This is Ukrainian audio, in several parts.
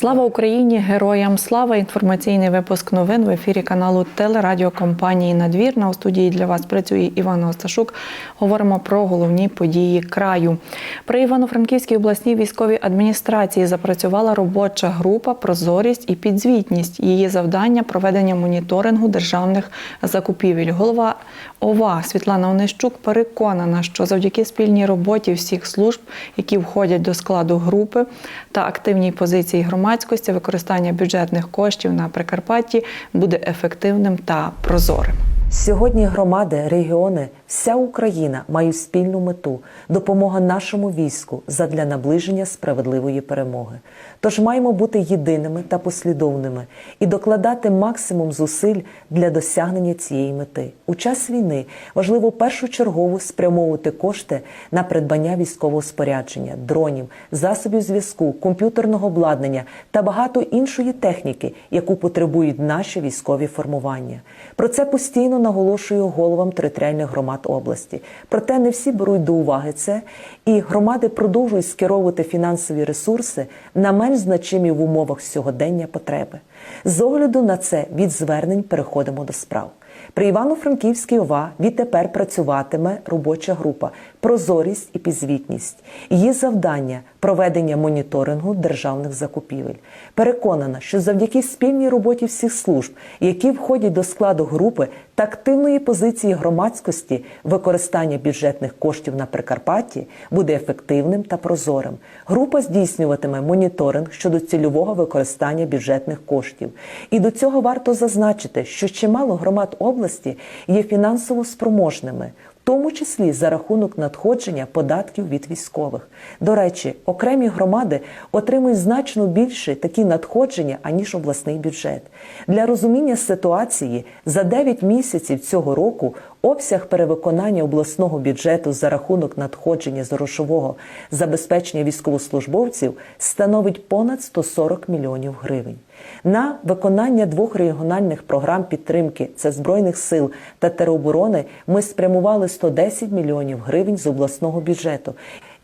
Слава Україні! Героям слава! Інформаційний випуск новин в ефірі каналу телерадіокомпанії Надвірна. У студії для вас працює Івана Осташук. Говоримо про головні події краю. При Івано-Франківській обласній військовій адміністрації запрацювала робоча група Прозорість і підзвітність. Її завдання проведення моніторингу державних закупівель. Голова ОВА Світлана Онищук переконана, що завдяки спільній роботі всіх служб, які входять до складу групи та активній позиції громадськості, використання бюджетних коштів на Прикарпатті буде ефективним та прозорим. Сьогодні громади, регіони, вся Україна мають спільну мету допомога нашому війську задля наближення справедливої перемоги. Тож маємо бути єдиними та послідовними і докладати максимум зусиль для досягнення цієї мети. У час війни важливо першочергово спрямовувати кошти на придбання військового спорядження, дронів, засобів зв'язку, комп'ютерного обладнання та багато іншої техніки, яку потребують наші військові формування. Про це постійно наголошую головам територіальних громад області. Проте не всі беруть до уваги це, і громади продовжують скеровувати фінансові ресурси на менш значимі в умовах сьогодення потреби. З огляду на це від звернень переходимо до справ. При Івано-Франківській ОВА відтепер працюватиме робоча група Прозорість і підзвітність. Її завдання проведення моніторингу державних закупівель. Переконана, що завдяки спільній роботі всіх служб, які входять до складу групи та активної позиції громадськості, використання бюджетних коштів на Прикарпатті буде ефективним та прозорим. Група здійснюватиме моніторинг щодо цільового використання бюджетних коштів. І до цього варто зазначити, що чимало громад області є фінансово спроможними. Тому числі за рахунок надходження податків від військових. До речі, окремі громади отримують значно більше такі надходження, аніж обласний бюджет. Для розуміння ситуації за 9 місяців цього року обсяг перевиконання обласного бюджету за рахунок надходження з грошового забезпечення військовослужбовців становить понад 140 мільйонів гривень. На виконання двох регіональних програм підтримки це збройних сил та тероборони ми спрямували 110 мільйонів гривень з обласного бюджету.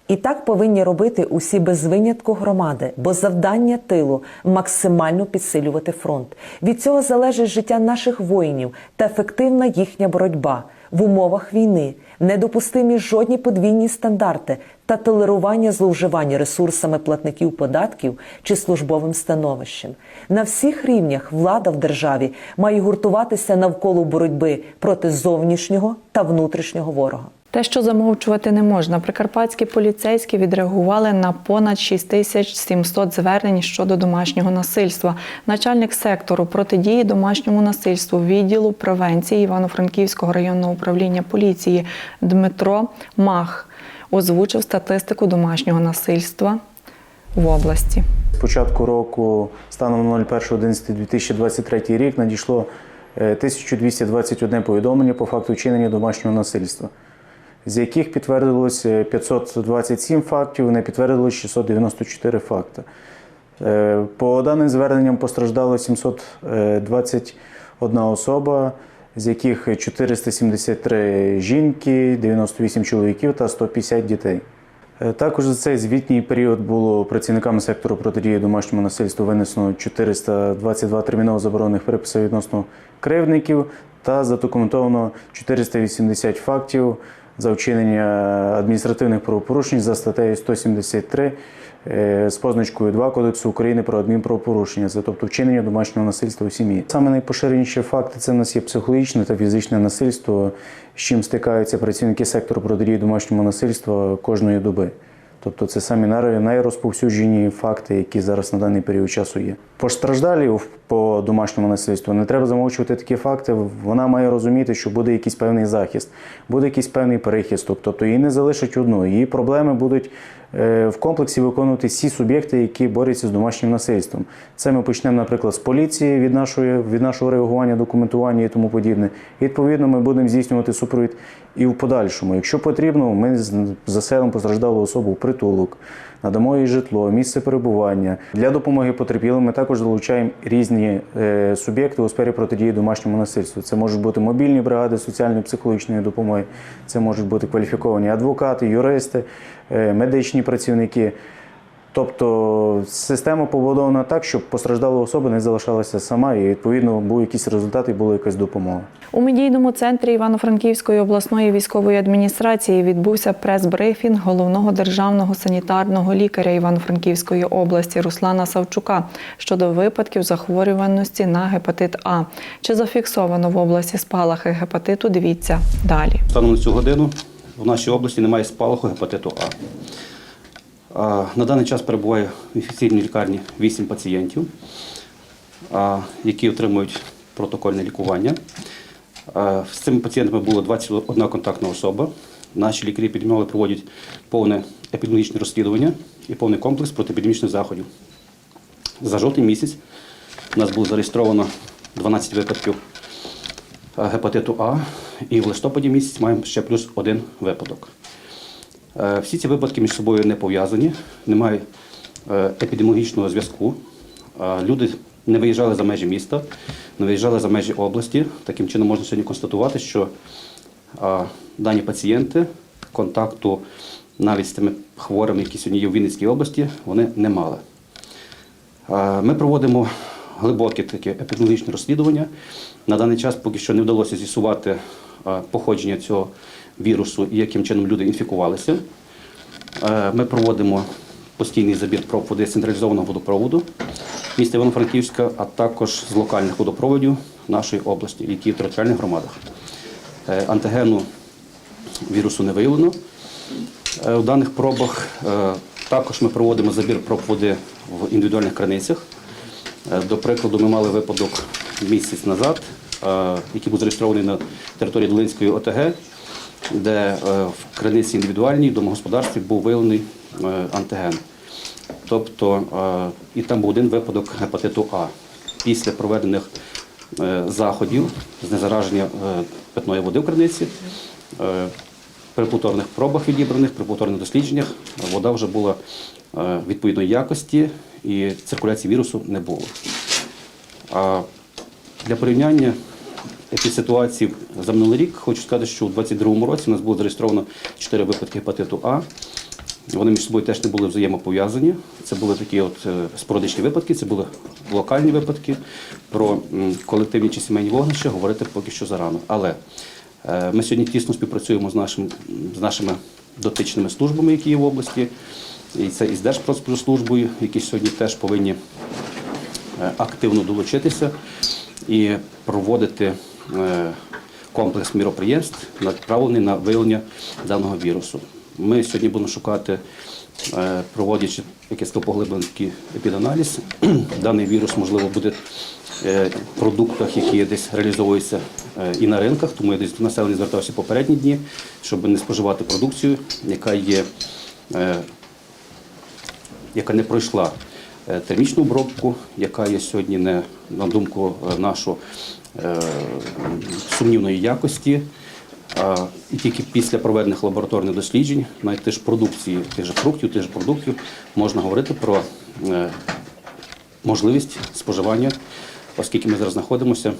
І так повинні робити усі без винятку громади, бо завдання тилу максимально підсилювати фронт. Від цього залежить життя наших воїнів та ефективна їхня боротьба в умовах війни, недопустимі жодні подвійні стандарти та толерування зловживання ресурсами платників податків чи службовим становищем. На всіх рівнях влада в державі має гуртуватися навколо боротьби проти зовнішнього та внутрішнього ворога. Те, що замовчувати не можна, прикарпатські поліцейські відреагували на понад 6700 звернень щодо домашнього насильства. Начальник сектору протидії домашньому насильству відділу превенції Івано-Франківського районного управління поліції Дмитро Мах озвучив статистику домашнього насильства в області. З початку року, станом на 01.11.2023 рік, надійшло е, 1221 повідомлення по факту вчинення домашнього насильства, з яких підтвердилось е, 527 фактів, не підтвердилось 694 факти. Е, По даним зверненням постраждало 721 особа, з яких 473 жінки, 98 чоловіків та 150 дітей. Е, Також за цей звітній період було працівниками сектору протидії домашньому насильству винесено 422 терміново заборонених приписів відносно кривдників та задокументовано 480 фактів за вчинення адміністративних правопорушень за статтею 173 е, з позначкою 2 Кодексу України про адмінправопорушення, за тобто вчинення домашнього насильства у сім'ї. Саме найпоширеніші факти це в нас є психологічне та фізичне насильство, з чим стикаються працівники сектору протидії домашньому насильства кожної доби. Тобто це самі найрозповсюджені факти, які зараз на даний період часу є. Постраждалів по домашньому насильству не треба замовчувати такі факти. Вона має розуміти, що буде якийсь певний захист, буде якийсь певний перехисток. Тобто її не залишать одну. Її проблеми будуть в комплексі виконувати всі суб'єкти, які борються з домашнім насильством. Це ми почнемо, наприклад, з поліції від нашої від нашого реагування, документування і тому подібне. І, відповідно, ми будемо здійснювати супровід і в подальшому. Якщо потрібно, ми заселимо постраждалу особу в притулок, надамо їй житло, місце перебування. Для допомоги потерпілим ми також залучаємо різні е, суб'єкти у сфері протидії домашньому насильству. Це можуть бути мобільні бригади соціальної психологічної допомоги, це можуть бути кваліфіковані адвокати, юристи, е, медичні працівники. Тобто система побудована так, щоб постраждала особа не залишалася сама, і відповідно був якийсь результат і була якась допомога. У медійному центрі Івано-Франківської обласної військової адміністрації відбувся прес-брифінг головного державного санітарного лікаря Івано-Франківської області Руслана Савчука щодо випадків захворюваності на гепатит А. Чи зафіксовано в області спалахи гепатиту? Дивіться далі. Станом на цю годину в нашій області немає спалаху гепатиту А. На даний час перебуває в інфекційній лікарні 8 пацієнтів, які отримують протокольне лікування. З цими пацієнтами було 21 контактна особа. Наші лікарі епідеміологи проводять повне епідеміологічне розслідування і повний комплекс протиепідемічних заходів. За жовтий місяць у нас було зареєстровано 12 випадків гепатиту А, і в листопаді місяць маємо ще плюс один випадок. Е, Всі ці випадки між собою не пов'язані, немає е, епідеміологічного зв'язку. Е, Люди не виїжджали за межі міста, не виїжджали за межі області. Таким чином можна сьогодні констатувати, що дані пацієнти контакту навіть з тими хворими, які сьогодні є в Вінницькій області, вони не мали. Ми проводимо глибоке таке епідеміологічне розслідування. На даний час поки що не вдалося з'ясувати походження цього вірусу і яким чином люди інфікувалися. Е, Ми проводимо постійний забір проб води з централізованого водопроводу міста Івано-Франківська, а також з локальних водопроводів нашої області, які в територіальних громадах. Е, Антигену вірусу не виявлено. Е, У даних пробах також ми проводимо забір проб води в індивідуальних краницях. До прикладу, ми мали випадок місяць назад, який був зареєстрований на території Долинської ОТГ, де е, в криниці індивідуальній домогосподарстві був виявлений е, антиген. Тобто, е, і там був один випадок гепатиту А. Після проведених заходів з незараження питної води в криниці, при повторних пробах відібраних, при повторних дослідженнях вода вже була відповідної якості і циркуляції вірусу не було. А для порівняння епідситуації за минулий рік хочу сказати, що у 2022 році у нас було зареєстровано 4 випадки гепатиту А. Вони між собою теж не були взаємопов'язані. Це були такі от е, спорадичні випадки, це були локальні випадки. Про колективні чи сімейні вогнища говорити поки що зарано. Але е, ми сьогодні тісно співпрацюємо з, нашим, з нашими дотичними службами, які є в області. І це і з Держпродспоживслужбою, які сьогодні теж повинні е, активно долучитися і проводити комплекс міроприємств, направлений на виявлення даного вірусу. Ми сьогодні будемо шукати, е, проводячи якийсь поглиблений епіданаліз. Даний вірус, можливо, буде е, в продуктах, які десь реалізовуються е, і на ринках, тому я десь до населення звертався попередні дні, щоб не споживати продукцію, яка є е, яка не пройшла е, термічну обробку, яка є сьогодні не на думку е, нашу е, сумнівної якості. І тільки після проведених лабораторних досліджень, навіть тих ж продукції, тих же фруктів, тих же продуктів, можна говорити про е, можливість споживання, оскільки ми зараз знаходимося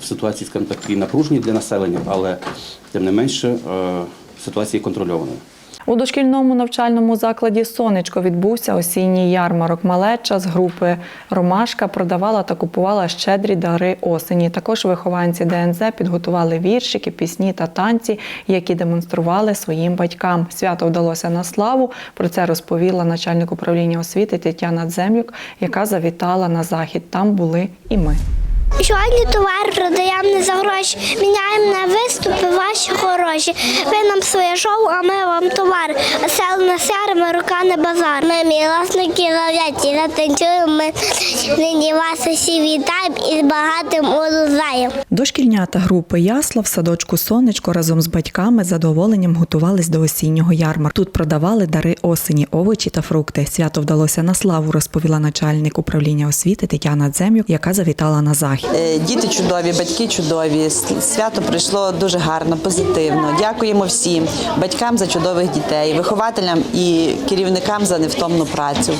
в ситуації, скажімо так, і напруженій для населення, але тим не менше е, ситуація є контрольованою. У дошкільному навчальному закладі Сонечко відбувся осінній ярмарок. Малеча з групи Ромашка продавала та купувала щедрі дари осені. Також вихованці ДНЗ підготували віршики, пісні та танці, які демонстрували своїм батькам. Свято вдалося на славу. Про це розповіла начальник управління освіти Тетяна Дземлюк, яка завітала на захід. Там були і ми. Сьогодні товар продаємо не за гроші, міняємо на виступи ваші хороші. Ви нам своє шоу, а ми вам товар. Сел на сярами, рука не базар. Ми міласники ловляті, затанцюємо, ми нині вас усі вітаємо і з багатим улузаєм. Дошкільнята групи Ясла в садочку Сонечко разом з батьками з задоволенням готувались до осіннього ярмарку. Тут продавали дари осені, овочі та фрукти. Свято вдалося на славу, розповіла начальник управління освіти Тетяна Дземюк, яка завітала на захід. Е, Діти чудові, батьки чудові. Свято пройшло дуже гарно, позитивно. Дякуємо всім батькам за чудових дітей, вихователям і керівникам за невтомну працю.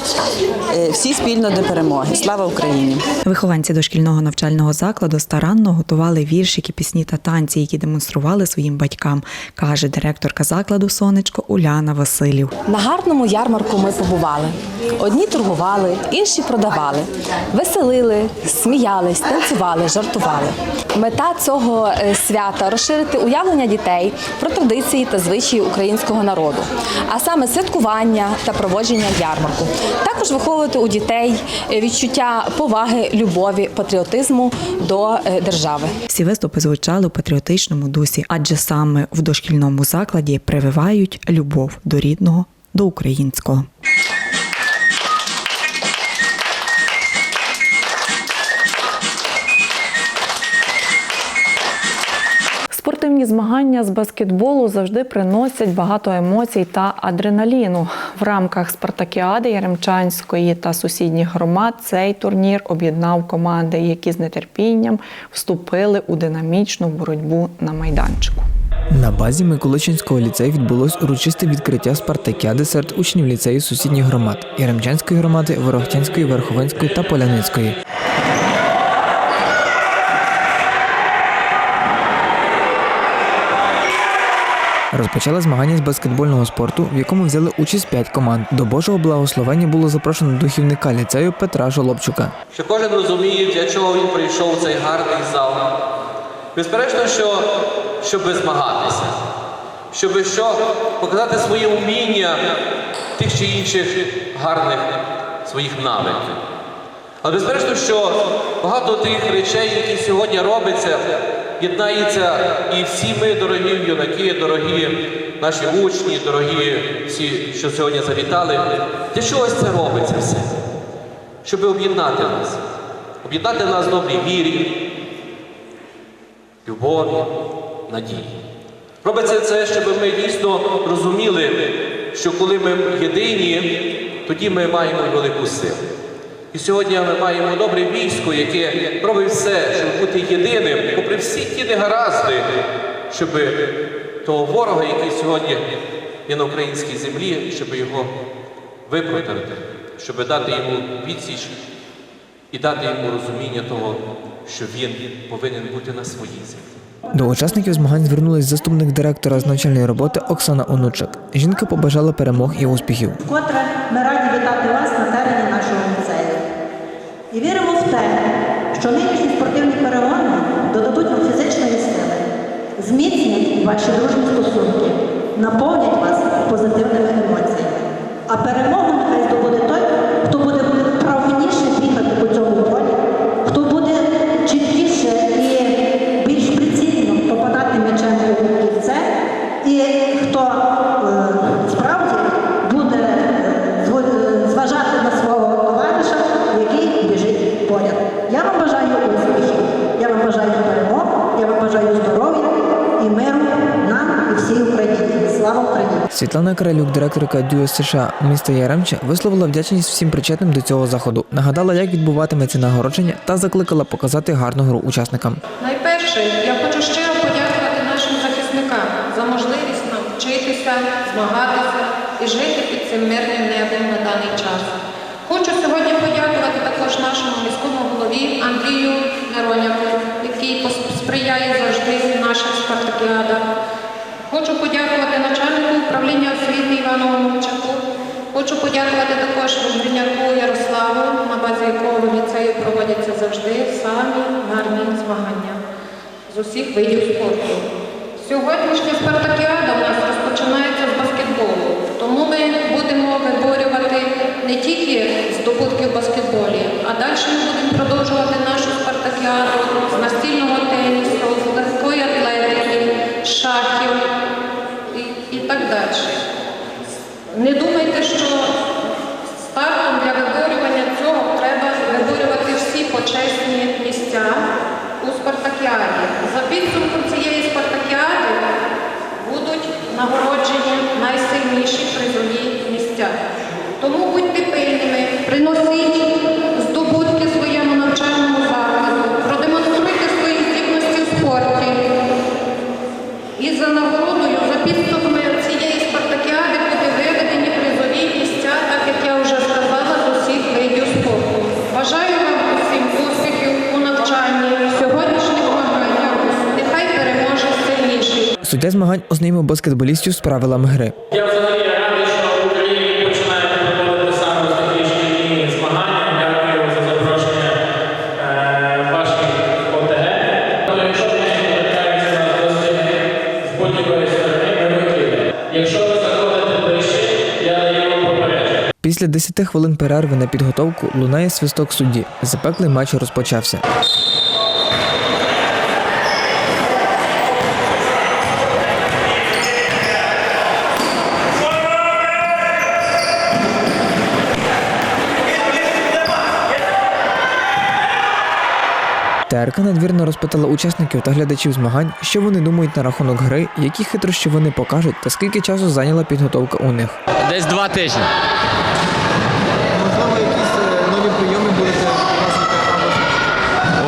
Е, Всі спільно до перемоги. Слава Україні! Вихованці дошкільного навчального закладу старанно готували віршики, пісні та танці, які демонстрували своїм батькам, каже директорка закладу Сонечко Уляна Василів. На гарному ярмарку ми побували. Одні торгували, інші продавали, веселили, сміялись, танцювали, жартували. Мета цього е, свята розширити уявлення дітей про традиції та звичаї українського народу, а саме святкування та проводження ярмарку. Також виховувати у дітей е, відчуття поваги, любові, патріотизму до е, держави. Всі виступи звучали у патріотичному дусі, адже саме в дошкільному закладі прививають любов до рідного, до українського. Спортивні змагання з баскетболу завжди приносять багато емоцій та адреналіну. В рамках спартакіади Яремчанської та сусідніх громад цей турнір об'єднав команди, які з нетерпінням вступили у динамічну боротьбу на майданчику. На базі Миколичинського ліцею відбулось урочисте відкриття спартакіади серед учнів ліцею сусідніх громад Яремчанської громади, Ворохтянської, Верховенської та Поляницької. Розпочали змагання з баскетбольного спорту, в якому взяли участь п'ять команд. До Божого благословення було запрошено духівника ліцею Петра Жолобчука. що кожен розуміє, для чого він прийшов в цей гарний зал. Безперечно, що щоб змагатися, щоб що показати своє вміння тих чи інших гарних своїх навиків. Але безперечно, що багато тих речей, які сьогодні робляться, єднається і всі ми, дорогі юнаки, дорогі наші учні, дорогі всі, що сьогодні завітали. Для чогось це робиться все? щоб об'єднати нас, об'єднати нас в добрій вірі, любові, надії. Робиться це, щоб ми дійсно розуміли, що коли ми єдині, тоді ми маємо велику силу. І сьогодні ми маємо добре військо, яке робить все, щоб бути єдиним, попри всі ті негаразди, щоб того ворога, який сьогодні є на українській землі, щоб його випротити, щоб дати йому відсіч і дати йому розуміння того, що він повинен бути на своїй землі. До учасників змагань звернулись заступник директора з навчальної роботи Оксана Онучик. Жінка побажала перемог і успіхів. Вкотре ми раді вітати вас на терені нашого музею. І віримо в те, що нинішні спортивні перегони додадуть вам фізичної сили, зміцнять ваші дружні стосунки, наповнять вас позитивними емоціями. А перемогу Світлана Каралюк, директорка ДЮС США міста Яремче, висловила вдячність всім причетним до цього заходу, нагадала, як відбуватиметься нагородження та закликала показати гарну гру учасникам. Найперше, я хочу щиро подякувати нашим захисникам за можливість нам вчитися, змагатися і жити під цим мирним небом на даний час. Хочу сьогодні подякувати також нашому міському голові Андрію Нероняку, який сприяє завжди нашим спартакіадам. Хочу подякувати начальнику управління освіти Івану Мовчаку. Хочу подякувати також Вождіняку Ярославу, на базі якого ліцею проводяться завжди самі гарні змагання з усіх видів спорту. Сьогоднішня спартакіада у нас розпочинається з баскетболу, тому ми будемо виборювати не тільки здобутки в баскетболі, а далі ми будемо продовжувати нашу спартакіаду з настільного тенісу, з легкої атлетики, з шахів і, і так далі. Не думайте, що стартом для виборювання цього треба виборювати всі почесні місця у спартакіаді. За підсумком цієї спартакіади будуть нагороджені найсильніші призові місця. Тому будьте пильними, приносіть здобутки своєму навчальному закладу, продемонструйте свої здібності в спорті. І за нагородою, за підступами цієї спартакіади буде виведені призові місця, так як я вже сказала, з усіх видів спорту. Бажаю Суддя змагань ознайомив баскетболістів з правилами гри. Я взагалі радий, що в Україні починаєте проводити саме змагання. Дякую за запрошення е, ваших ОТГ. Ну, якщо з будь-якої сторони, ми. Якщо ви заходите ближче, я даю вам попередження. Після 10 хвилин перерви на підготовку лунає свисток судді. Запеклий матч розпочався. ТРК надвірно розпитала учасників та глядачів змагань, що вони думають на рахунок гри, які хитрощі вони покажуть та скільки часу зайняла підготовка у них. Десь два тижні. Можливо, якісь е, нові прийоми будете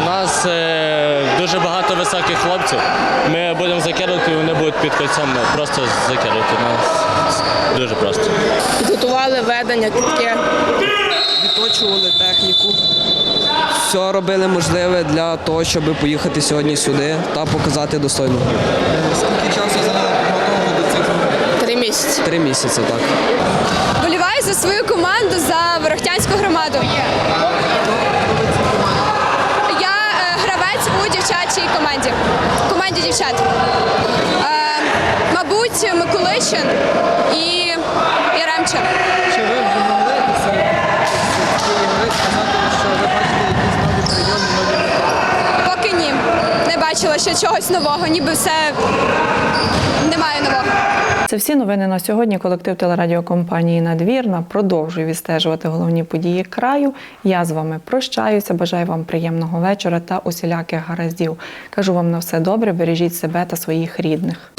У нас е, дуже багато високих хлопців. Ми будемо закидувати, і вони будуть під кольцом просто закидувати. Нас дуже просто. Підготували ведення таке. Відточували техніку. Все робили можливе для того, щоб поїхати сьогодні сюди та показати достойну гру. Скільки часу підготовку до цих змагань? Три місяці. Три місяці, так. Боліваю за свою команду за Ворохтянську громаду. Я е, гравець у дівчачій команді. Команді дівчат. Е, мабуть, Миколичин і Яремче. Чи ви вже могли серед цієї гри сказати, що ви бачите якісь нові прийоми, нові методи? Поки ні. Не бачила ще чогось нового, ніби все немає нового. Це всі новини на сьогодні. Колектив телерадіокомпанії Надвірна продовжує відстежувати головні події краю. Я з вами прощаюся. Бажаю вам приємного вечора та усіляких гараздів. Кажу вам на все добре. Бережіть себе та своїх рідних.